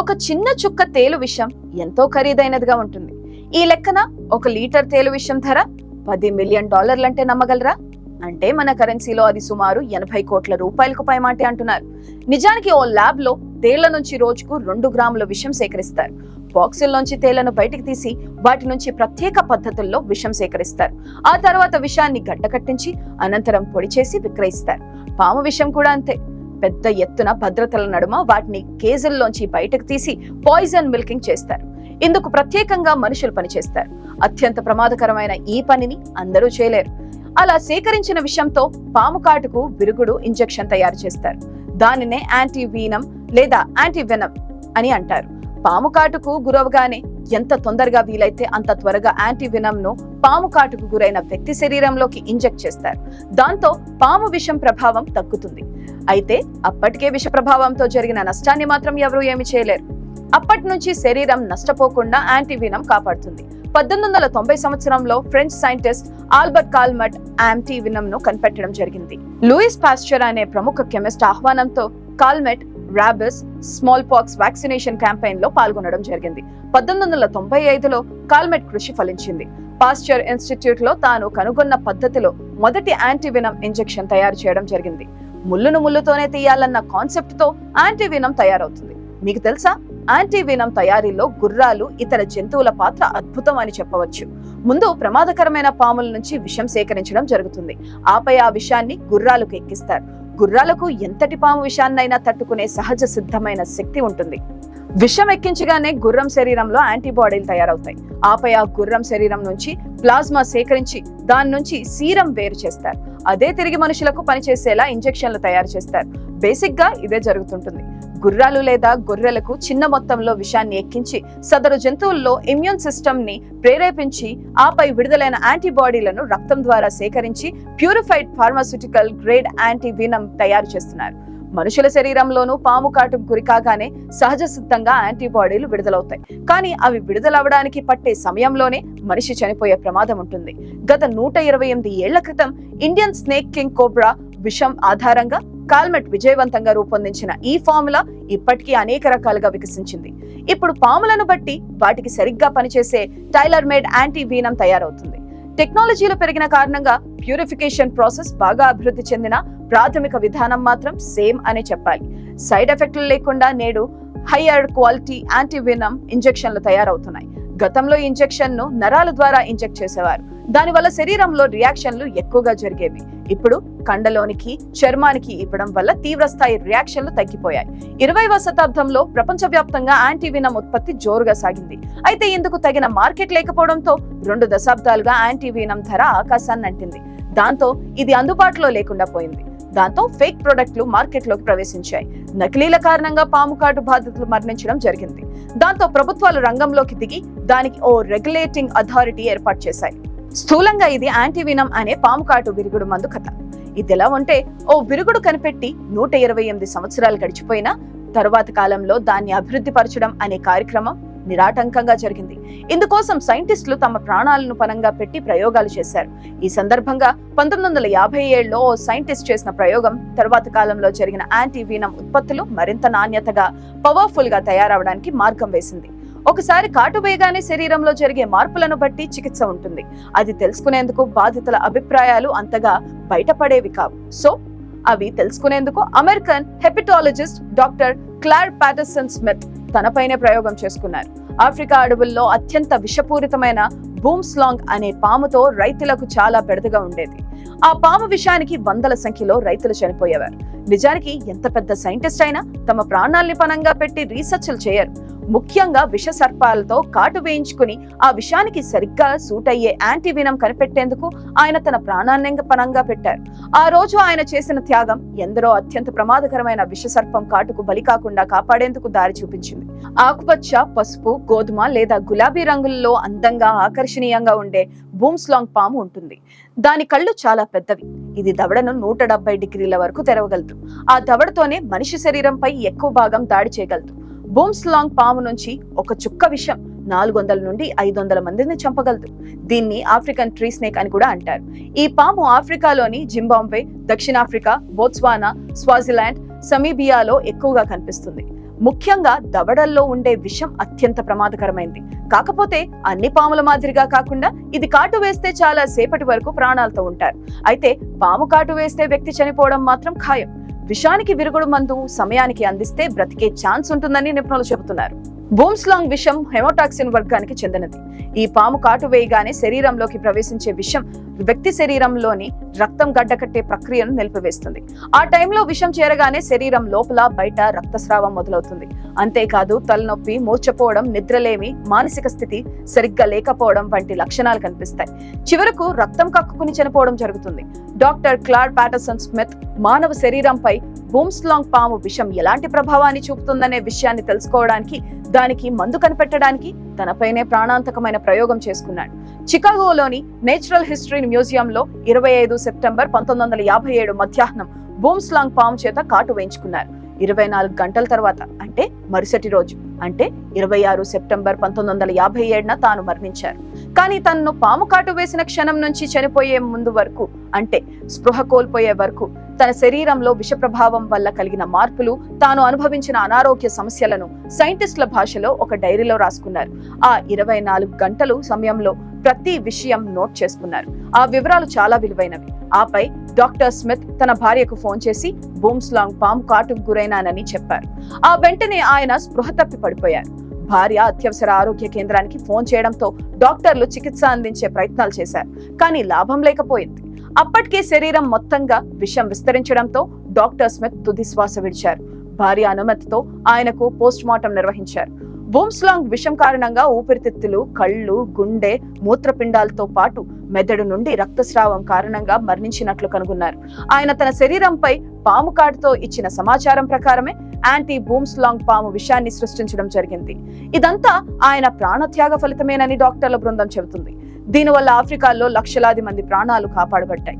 ఒక చిన్న చుక్క తేలు విషం ఎంతో ఖరీదైనదిగా ఉంటుంది. ఈ లెక్కన ఒక లీటర్ తేలు విషం ధర పది మిలియన్ డాలర్లంటే నమ్మగలరా? అంటే మన కరెన్సీలో అది సుమారు ఎనభై కోట్ల రూపాయలకు పైమాటే అంటున్నారు. నిజానికి ఓ ల్యాబ్లో తేళ్ళ నుంచి రోజుకు రెండు గ్రాముల విషం సేకరిస్తారు. బాక్సుల్లోంచి తేళ్ళను బయటికి తీసి వాటి నుంచి ప్రత్యేక పద్ధతుల్లో విషం సేకరిస్తారు. ఆ తర్వాత విషాన్ని గడ్డకట్టించి అనంతరం పొడి చేసి విక్రయిస్తారు. పాము విషం కూడా అంతే. పెద్ద ఎత్తున భద్రతల నడుమ వాటిని కేజుల్లోంచి బయటకు తీసి పాయిజన్ మిల్కింగ్ చేస్తారు. ఇందుకు ప్రత్యేకంగా మనుషులు పనిచేస్తారు. అత్యంత ప్రమాదకరమైన ఈ పనిని అందరూ చేయలేరు. అలా సేకరించిన విషయంతో పాము కాటుకు విరుగుడు ఇంజెక్షన్ తయారు చేస్తారు. దానినే యాంటీ వీనం లేదా యాంటీ వెనం అని అంటారు. పాము కాటుకు గురవగానే ఎంత తొందరగా వీలైతే అంత త్వరగా యాంటీ ను పాము కాటుకు గురైన వ్యక్తి శరీరంలోకి ఇంజెక్ట్ చేస్తారు. దాంతో పాము విషం ప్రభావం తగ్గుతుంది. అయితే అప్పటికే విష ప్రభావంతో జరిగిన నష్టాన్ని మాత్రం ఎవరూ ఏమి చేయలేరు. అప్పటి నుంచి శరీరం నష్టపోకుండా యాంటీవీనం కాపాడుతుంది. పద్దెనిమిది వందల తొంభై సంవత్సరంలో ఫ్రెంచ్ సైంటిస్ట్ ఆల్బర్ట్ కాల్మట్ యాంటీవినమ్ను కనిపెట్టడం జరిగింది. లూయిస్ పాస్చర్ అనే ప్రముఖ కెమిస్ట్ ఆహ్వానంతో Calmette rabies smallpox vaccination క్యాంపెయిన్లో పాల్గొనడం జరిగింది. పద్దెనిమిది వందల తొంభై ఐదులో కాల్మెట్ కృషి ఫలించింది. పాస్చర్ ఇన్స్టిట్యూట్లో తాను కనుగొన్న పద్ధతిలో మొదటి యాంటీవినం ఇంజెక్షన్ తయారు చేయడం జరిగింది. ముళ్ళును ముళ్ళుతోనే తీయాలన్న కాన్సెప్ట్తో యాంటీవినం తయారవుతుంది. మీకు తెలుసా? యాంటీవీనం తయారీలో గుర్రాలు ఇతర జంతువుల పాత్ర అద్భుతం అని చెప్పవచ్చు. ముందు ప్రమాదకరమైన పాముల నుంచి విషం సేకరించడం జరుగుతుంది. ఆపై ఆ విషాన్ని గుర్రాలకు ఎక్కిస్తారు. గుర్రాలకు ఎంతటి పాము విషాన్నైనా తట్టుకునే సహజ సిద్ధమైన శక్తి ఉంటుంది. విషం ఎక్కించగానే గుర్రం శరీరంలో యాంటీబాడీలు తయారవుతాయి. ఆపై ఆ గుర్రం శరీరం నుంచి ప్లాస్మా సేకరించి దాని నుంచి సీరం వేరు చేస్తారు. అదే తిరిగి మనుషులకు పనిచేసేలా ఇంజెక్షన్లు తయారు చేస్తారు. బేసిక్గా ఇదే జరుగుతుంటుంది. గుర్రాలు లేదా గొర్రెలకు చిన్న మొత్తంలో విషాన్ని ఎక్కించి సదరు జంతువుల్లో ఇమ్యూన్ సిస్టమ్ని ప్రేరేపించి ఆపై విడుదలైన యాంటీబాడీలను రక్తం ద్వారా సేకరించి ప్యూరిఫైడ్ ఫార్మాస్యూటికల్ గ్రేడ్ యాంటీవీనం తయారు చేస్తున్నారు. మనుషుల శరీరంలోనూ పాము కాటుకు గురి కాగానే సహజ సిద్ధంగా యాంటీబాడీలు విడుదలవుతాయి. కానీ అవి విడుదలవడానికి పట్టే సమయంలోనే మనిషి చనిపోయే ప్రమాదం ఉంటుంది. గత నూట ఇరవై ఎనిమిది ఏళ్ళ క్రితం ఇండియన్ స్నేక్ కింగ్ కోబ్రా విషం ఆధారంగా కాల్మెట్ విజయవంతంగా రూపొందించిన ఈ ఫార్ములా ఇప్పటికీ అనేక రకాలుగా వికసించింది. ఇప్పుడు పాములను బట్టి వాటికి సరిగ్గా పనిచేసే టైలర్ మేడ్ యాంటీ వీనం తయారవుతుంది. టెక్నాలజీలో పెరిగిన కారణంగా ప్యూరిఫికేషన్ ప్రాసెస్ బాగా అభివృద్ధి చెందిన ప్రాథమిక విధానం మాత్రం సేమ్ అనే చెప్పాలి. సైడ్ ఎఫెక్ట్లు లేకుండా నేడు హైయర్ క్వాలిటీ యాంటీవీనం ఇంజెక్షన్లు తయారవుతున్నాయి. గతంలో ఇంజెక్షన్ను నరాల ద్వారా ఇంజెక్ట్ చేసేవారు. దానివల్ల శరీరంలో రియాక్షన్లు ఎక్కువగా జరిగేవి. ఇప్పుడు కండలోనికి చర్మానికి ఇవ్వడం వల్ల తీవ్రస్థాయి రియాక్షన్లు తగ్గిపోయాయి. ఇరవైవ శతాబ్దంలో ప్రపంచవ్యాప్తంగా యాంటీవినం ఉత్పత్తి జోరుగా సాగింది. అయితే ఇందుకు తగిన మార్కెట్ లేకపోవడంతో రెండు దశాబ్దాలుగా యాంటీవీనం ధర ఆకాశాన్ని అంటింది. దాంతో ఇది అందుబాటులో లేకుండా పోయింది. దాంతో ఫేక్ ప్రొడక్ట్లు మార్కెట్లోకి ప్రవేశించాయి. నకిలీల కారణంగా పాము కాటు బాధితులు మరణించడం జరిగింది. దాంతో ప్రభుత్వాలు రంగంలోకి దిగి దానికి ఓ రెగ్యులేటింగ్ అథారిటీ ఏర్పాటు చేశాయి. స్థూలంగా ఇది యాంటీవినం అనే పాము కాటు విరుగుడు మందు కథ. ఇదిలా ఉంటే ఓ విరుగుడు కనిపెట్టి నూట ఇరవై ఎనిమిది సంవత్సరాలు గడిచిపోయినా తరువాత కాలంలో దాన్ని అభివృద్ధి పరచడం అనే కార్యక్రమం నిరాటంకంగా జరిగింది. ఇందుకోసం సైంటిస్టులు తమ ప్రాణాలను పనంగా పెట్టి ప్రయోగాలు చేశారు. ఈ సందర్భంగా పంతొమ్మిది వందల యాభై ఏడులో ఓ సైంటిస్ట్ చేసిన ప్రయోగం తరువాత కాలంలో జరిగిన యాంటీవీనం ఉత్పత్తులు మరింత నాణ్యతగా పవర్ఫుల్గా తయారవడానికి మార్గం వేసింది. ఒకసారి కాటువేయగానే శరీరంలో జరిగే మార్పులను బట్టి చికిత్స ఉంటుంది. అది తెలుసుకునేందుకు బాధితుల అభిప్రాయాలు అంతగా బయటపడేవి కావు. సో అవి తెలుసుకునేందుకు American hepatologist doctor Clare Patterson Smith తనపైనే ప్రయోగం చేసుకున్నారు. ఆఫ్రికా అడవుల్లో అత్యంత విషపూరితమైన బూమ్స్లాంగ్ అనే పాముతో రైతులకు చాలా బెడదగా ఉండేది. ఆ పాము విషయానికి వందల సంఖ్యలో రైతులు చనిపోయేవారు. నిజానికి ఎంత పెద్ద సైంటిస్ట్ అయినా తమ ప్రాణాల్ని పనంగా పెట్టి రీసెర్చ్లు చేయరు. ముఖ్యంగా విష సర్పాలతో కాటు వేయించుకుని ఆ విషానికి సరిగ్గా సూట్ అయ్యే యాంటీవినం కనిపెట్టేందుకు ఆయన తన ప్రాణాన్ని పనంగా పెట్టారు. ఆ రోజు ఆయన చేసిన త్యాగం ఎందరో అత్యంత ప్రమాదకరమైన విష సర్పం కాటుకు బలి కాకుండా కాపాడేందుకు దారి చూపించింది. ఆకుపచ్చ పసుపు గోధుమ లేదా గులాబీ రంగుల్లో అందంగా ఆకర్షణీయంగా ఉండే బూమ్స్లాంగ్ పాము ఉంటుంది. దాని కళ్ళు చాలా పెద్దవి. ఇది దవడను నూట డెబ్బై డిగ్రీల వరకు తెరవగలదు. ఆ దవడతోనే మనిషి శరీరంపై ఎక్కువ భాగం దాడి చేయగలదు. బూమ్స్ లాంగ్ పాము నుంచి ఒక చుక్క విషం నాలుగు వందల నుండి ఐదు వందల మందిని చంపగలదు. దీన్ని ఆఫ్రికన్ ట్రీ స్నేక్ అని కూడా అంటారు. ఈ పాము ఆఫ్రికాలోని జింబాంబే దక్షిణాఫ్రికా బోత్స్వానా స్వాజిలాండ్ సమీబియాలో ఎక్కువగా కనిపిస్తుంది. ముఖ్యంగా దవడల్లో ఉండే విషం అత్యంత ప్రమాదకరమైంది. కాకపోతే అన్ని పాముల మాదిరిగా కాకుండా ఇది కాటు వేస్తే చాలా సేపటి వరకు ప్రాణాలతో ఉంటారు. అయితే పాము కాటు వేస్తే వ్యక్తి చనిపోవడం మాత్రం ఖాయం. విషానికి విరుగుడు మందు సమయానికి అందిస్తే బ్రతికే ఛాన్స్ ఉంటుందని నిపుణులు చెబుతున్నారు. బూమ్స్లాంగ్ విషం హెమోటాక్సిన్ వర్గానికి చెందినది. ఈ పాము కాటు వేయగానే శరీరంలోకి ప్రవేశించే విషం వ్యక్తి శరీరంలోని రక్తం గడ్డకట్టే ప్రక్రియను నిలిపివేస్తుంది. ఆ టైంలో విషం చేరగానే శరీరం లోపల బయట రక్తస్రావం మొదలవుతుంది. అంతేకాదు తలనొప్పి మూర్చపోవడం నిద్రలేమి మానసిక స్థితి సరిగ్గా లేకపోవడం వంటి లక్షణాలు కనిపిస్తాయి. చివరకు రక్తం కక్కుకుని చనిపోవడం జరుగుతుంది. డాక్టర్ క్లాడ్ ప్యాటర్సన్ స్మిత్ మానవ శరీరంపై బూమ్స్లాంగ్ పాము విషం ఎలాంటి ప్రభావాన్ని చూపుతుందనే విషయాన్ని తెలుసుకోవడానికి దానికి మందు కనిపెట్టడానికి తనపైనే ప్రాణాంతకమైన ప్రయోగం చేసుకున్నాడు. చికాగోలోని నేచురల్ హిస్టరీ మ్యూజియంలో ఇరవై ఐదు సెప్టెంబర్ పంతొమ్మిది వందల యాభై ఏడు మధ్యాహ్నం బూమ్స్లాంగ్ పాము చేత కాటు వేయించుకున్నారు. ఇరవై నాలుగు గంటల తర్వాత అంటే మరుసటి రోజు అంటే ఇరవై ఆరు సెప్టెంబర్ పంతొమ్మిది వందల యాభై ఏడున తాను మరణించారు. కానీ తనను పాము కాటు వేసిన క్షణం నుంచి చనిపోయే ముందు వరకు అంటే స్పృహ కోల్పోయే వరకు తన శరీరంలో విష ప్రభావం వల్ల కలిగిన మార్పులు తాను అనుభవించిన అనారోగ్య సమస్యలను సైంటిస్టుల భాషలో ఒక డైరీలో రాసుకున్నారు. ఆ ఇరవై నాలుగు గంటలు సమయంలో ప్రతి విషయం నోట్ చేసుకున్నారు. ఆ వివరాలు చాలా విలువైనవి. ఆపై డాక్టర్ స్మిత్ తన భార్యకు ఫోన్ చేసి బూమ్స్లాంగ్ పాము కాటుకు గురైనానని చెప్పారు. ఆ వెంటనే ఆయన స్పృహ తప్పి పడిపోయారు. భార్య అత్యవసర ఆరోగ్య కేంద్రానికి ఫోన్ చేయడంతో డాక్టర్లు చికిత్స అందించే ప్రయత్నాలు చేశారు. కానీ లాభం లేకపోయింది. అప్పటికే శరీరం మొత్తంగా విషం విస్తరించడంతో డాక్టర్ స్మిత్ తుది శ్వాస విడిచారు. భార్య అనుమతితో ఆయనకు పోస్ట్ మార్టం నిర్వహించారు. బూమ్స్లాంగ్ విషం కారణంగా ఊపిరితిత్తులు కళ్ళు గుండె మూత్రపిండాలతో పాటు మెదడు నుండి రక్తస్రావం కారణంగా మరణించినట్లు కనుగొన్నారు. ఆయన తన శరీరంపై పాము కాటుతో ఇచ్చిన సమాచారం ప్రకారమే యాంటీ బూమ్స్లాంగ్ పాము విషాన్ని సృష్టించడం జరిగింది. ఇదంతా ఆయన ప్రాణత్యాగ ఫలితమేనని డాక్టర్ల బృందం చెబుతుంది. దీనివల్ల ఆఫ్రికాలో లక్షలాది మంది ప్రాణాలు కాపాడబడ్డాయి.